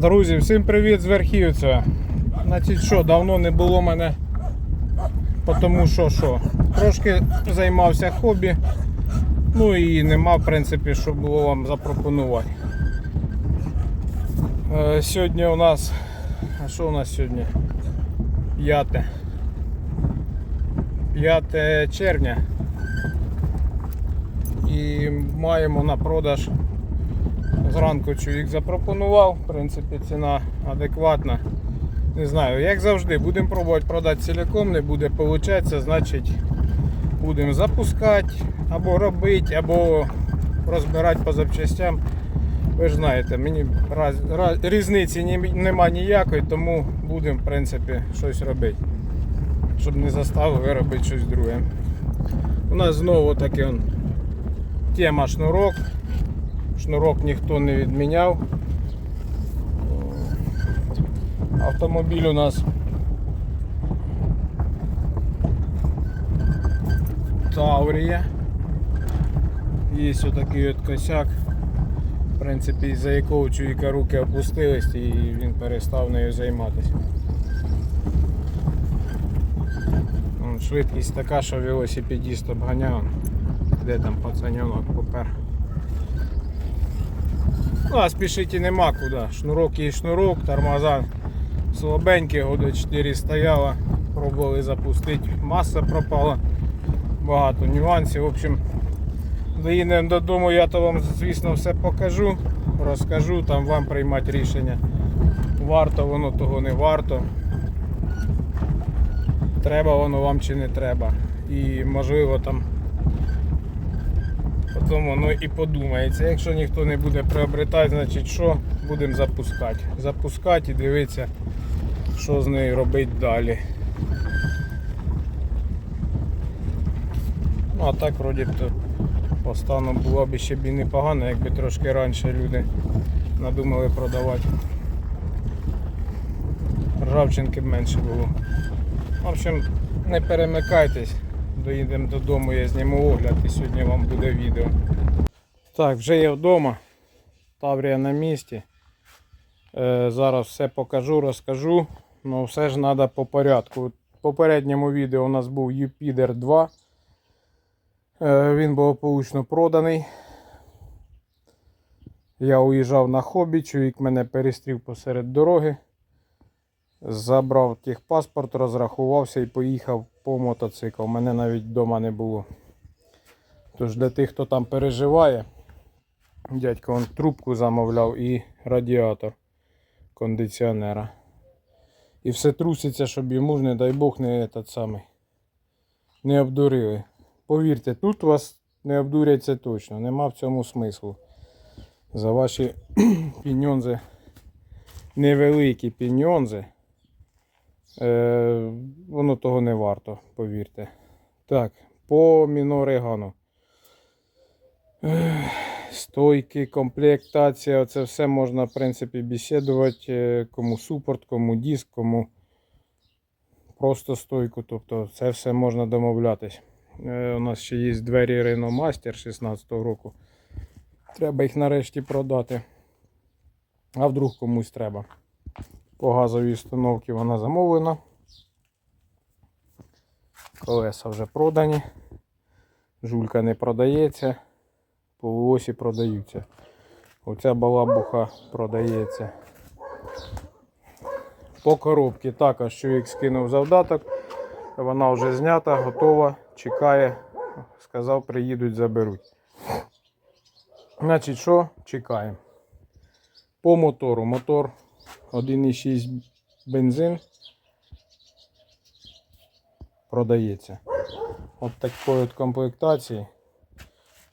Друзі, всім привіт з Верхівця. Значить що, давно не було мене, тому що що, трошки займався хобі, ну і нема, в принципі, що було вам запропонувати. Е, сьогодні у нас, а що у нас сьогодні? П'яте. 5 червня. І маємо на продаж Зранку чоловік запропонував, в принципі, ціна адекватна. Не знаю, як завжди, будемо пробувати продати ціляком, не буде получатися, значить будемо запускати, або робити, або розбирати по запчастям. Ви ж знаєте, мені раз, раз, різниці нема ніякої, тому будемо в принципі щось робити. Щоб не заставили робити щось друге. У нас знову таки он, тема шнурок. Шнурок ніхто не відміняв. Автомобіль у нас Таврія. Є отакий от косяк, в принципі, із-за якого чоловіка руки опустились і він перестав нею займатися. Швидкість така, що велосипедіст обганяв. Де там пацаньонок попер. Ну, а спішити нема куди. Шнурок є шнурок, тормоза слабенькі, года 4 стояло, пробували запустити, маса пропала, багато нюансів. В общем, доїдемо додому, я то вам, звісно, все покажу, розкажу, там вам приймати рішення. Варто воно того не варто. Треба воно вам чи не треба. І можливо там Потім воно і подумається. Якщо ніхто не буде приобретати, значить що? Будемо запускати. Запускати і дивитися, що з нею робити далі. Ну а так вроді то по було б ще б і непогано, якби трошки раніше люди надумали продавати. Ржавчинки б менше було. В общем, не перемикайтесь. Доїдемо додому, я зніму огляд і сьогодні вам буде відео. Так, вже я вдома. Таврія на місці. Е, зараз все покажу, розкажу. Ну все ж треба по порядку. В попередньому відео у нас був Юпідер 2. Е, він був получно проданий. Я уїжджав на хобі, чоловік мене перестрів посеред дороги. Забрав техпаспорт, розрахувався і поїхав по мотоцикл. Мене навіть вдома не було. Тож для тих, хто там переживає, дядько он трубку замовляв і радіатор кондиціонера. І все труситься, щоб йому ж, не дай Бог, не этот самий. Не обдурили. Повірте, тут вас не обдурять це точно. Нема в цьому смислу. За ваші піньонзи, невеликі піньонзи. Е, воно того не варто, повірте. Так, по мінорегану. Стойки, комплектація, це все можна, в принципі, бесідувати. е, Кому супорт, кому диск, кому просто стойку. Тобто це все можна домовлятись. Е, У нас ще є двері Renault Master 16 року. Треба їх нарешті продати. А вдруг комусь треба. По газовій установці вона замовлена. Колеса вже продані. Жулька не продається. Полуосі продаються. Оця балабуха продається. По коробці також чоловік скинув завдаток. Вона вже знята, готова, чекає. Сказав, приїдуть, заберуть. Значить, що? Чекаємо. По мотору. Мотор 1,6 бензин продається. От такої от комплектації.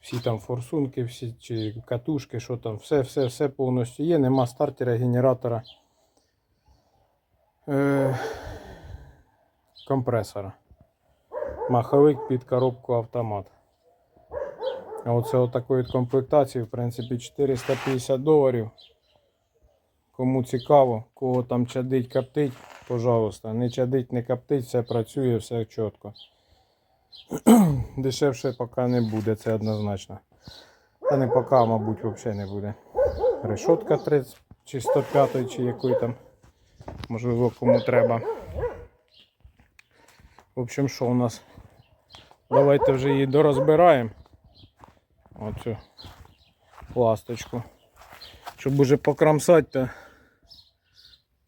Всі там форсунки, всі чи катушки, що там, все, все, все повністю є. Нема стартера, генератора. Е, компресора. Маховик під коробку автомат. Оце от такої комплектації, в принципі, 450 доларів. Кому цікаво, кого там чадить, коптить, пожалуйста. Не чадить, не коптить, все працює, все чітко. Дешевше поки не буде, це однозначно. Та не поки, мабуть, взагалі не буде. Решотка 30 чи 105 чи якої там, можливо, кому треба. В общем, що у нас? Давайте вже її дорозбираємо. Оцю ласточку. Щоб уже покромсати, то,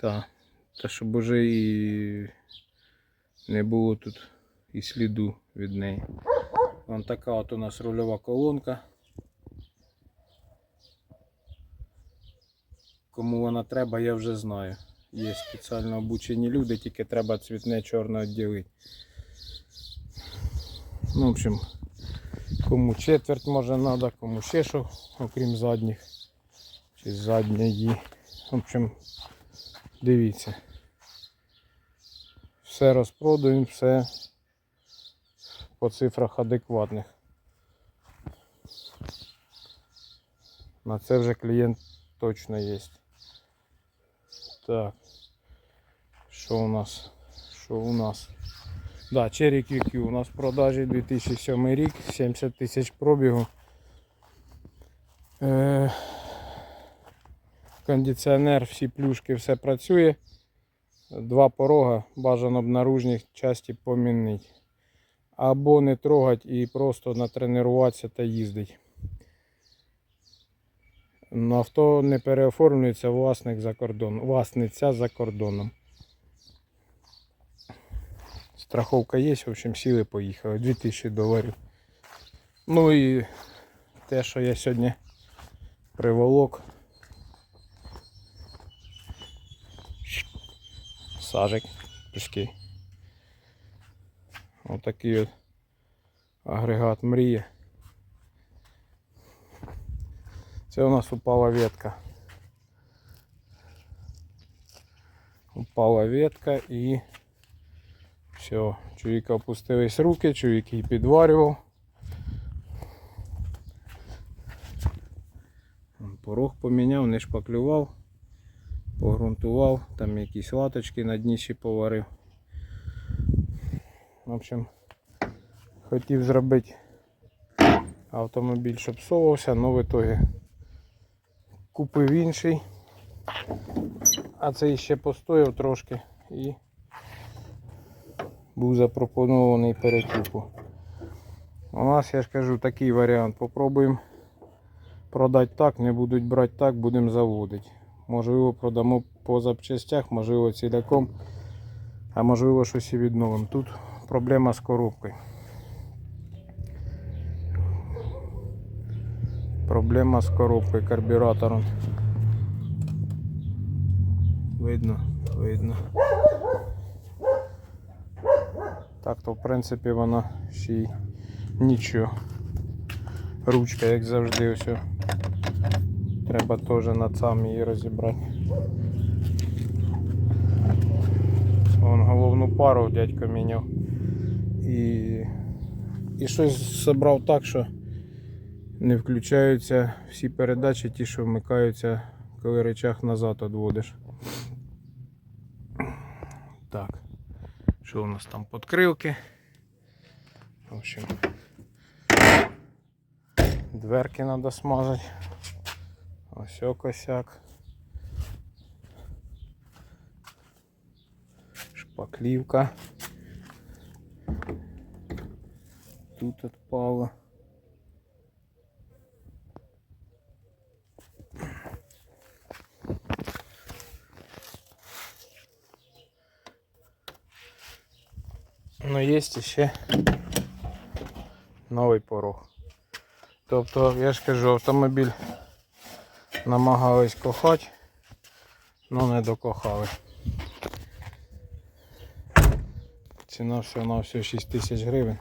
та, та щоб уже і не було тут і сліду від неї. Вон така от у нас рульова колонка. Кому вона треба, я вже знаю. Є спеціально обучені люди, тільки треба цвітне чорне відділити. Ну, в общем, кому четверть може треба, кому ще що, окрім задніх. Чи задньої. В общем, дивіться. Все розпродаємо, все по цифрах адекватних. На це вже клієнт точно є. Так. Що у нас? Що у нас? Да, Cherry QQ у нас в продажі 2007 рік, 70 тисяч пробігу. Е, кондиціонер, всі плюшки, все працює. Два порога бажано б наружні часті помінити. Або не трогати і просто натренуватися та їздити. На авто не переоформлюється власник за кордон, власниця за кордоном. Страховка є, в общем, сіли поїхали. 2000 доларів. Ну і те, що я сьогодні приволок. Сажик пішки. Отакий от агрегат мрії. Це у нас упала ветка. Упала ветка і все. Чоловіка опустились руки, чоловік її підварював. Порог поміняв, не шпаклював, погрунтував, там якісь латочки на дні ще поварив. В общем, хотів зробити автомобіль, щоб совався, але в итогі купив інший. А цей ще постояв трошки і був запропонований перекупу. У нас, я ж кажу, такий варіант. Попробуємо продати так, не будуть брати так, будемо заводити. Можливо, продамо по запчастях, можливо, ціляком, а можливо щось і відновимо. Тут проблема з коробкою. Проблема з коробкою, карбюратором. Видно, видно. Так то в принципі вона ще й нічого. Ручка, як завжди, ось. Треба теж над сам її розібрати. Вон головну пару дядько міняв. І, і щось зібрав так, що не включаються всі передачі, ті, що вмикаються, коли речах назад відводиш. Так. Що у нас там подкрилки? В общем, дверки треба смазати. Ось косяк. Шпаклівка. Тут отпало. Ну, є ще новий порог. Тобто, я ж кажу, автомобіль намагались кохати, але не докохали. Ціна всього на всього 6 тисяч гривень.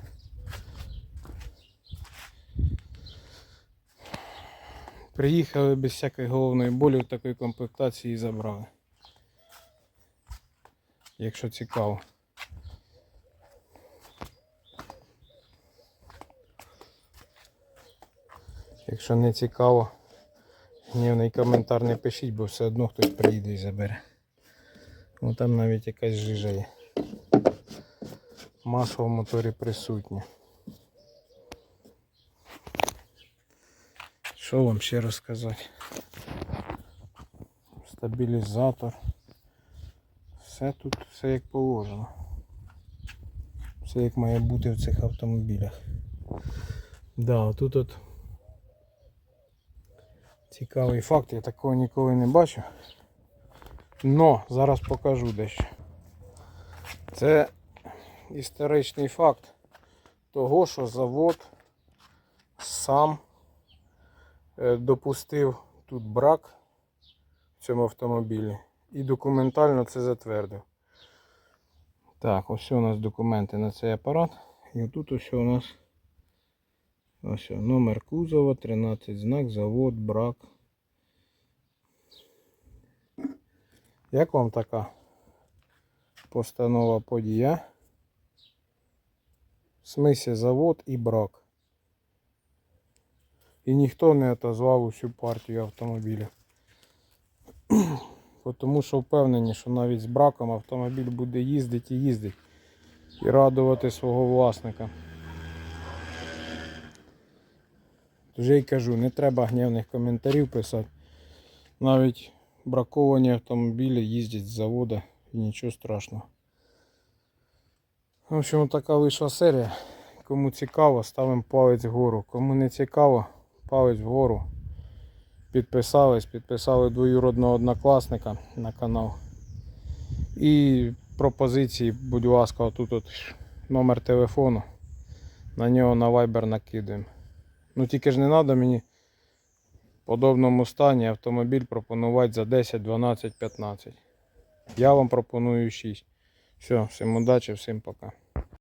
Приїхали без всякої головної болі в такої комплектації і забрали. Якщо цікаво. Якщо не цікаво, гнівний коментар не пишіть, бо все одно хтось приїде і забере. Ну там навіть якась жижа є. Масло в моторі присутнє. Що вам ще розказати? стабілізатор. Все тут, все як положено. Все як має бути в цих автомобілях. Да, тут от цікавий факт, я такого ніколи не бачив. Но зараз покажу дещо. Це історичний факт того, що завод сам е, допустив тут брак в цьому автомобілі і документально це затвердив. Так, ось у нас документи на цей апарат. І тут ось у нас ось номер кузова, 13 знак, завод, брак. Як вам така постанова подія? В смислі завод і брак. І ніхто не отозвав усю партію автомобіля. Тому що впевнені, що навіть з браком автомобіль буде їздити і їздити. І радувати свого власника. Вже й кажу, не треба гнівних коментарів писати. Навіть браковані автомобілі їздять з заводу і нічого страшного. В общем, така вийшла серія. Кому цікаво, ставимо палець вгору. Кому не цікаво, палець вгору. Підписались, підписали двоюродного однокласника на канал. І пропозиції, будь ласка, отут от номер телефону. На нього на Viber накидаємо. Ну тільки ж не треба мені в подобному стані автомобіль пропонувати за 10, 12, 15. Я вам пропоную 6. Все, всім удачі, всім пока.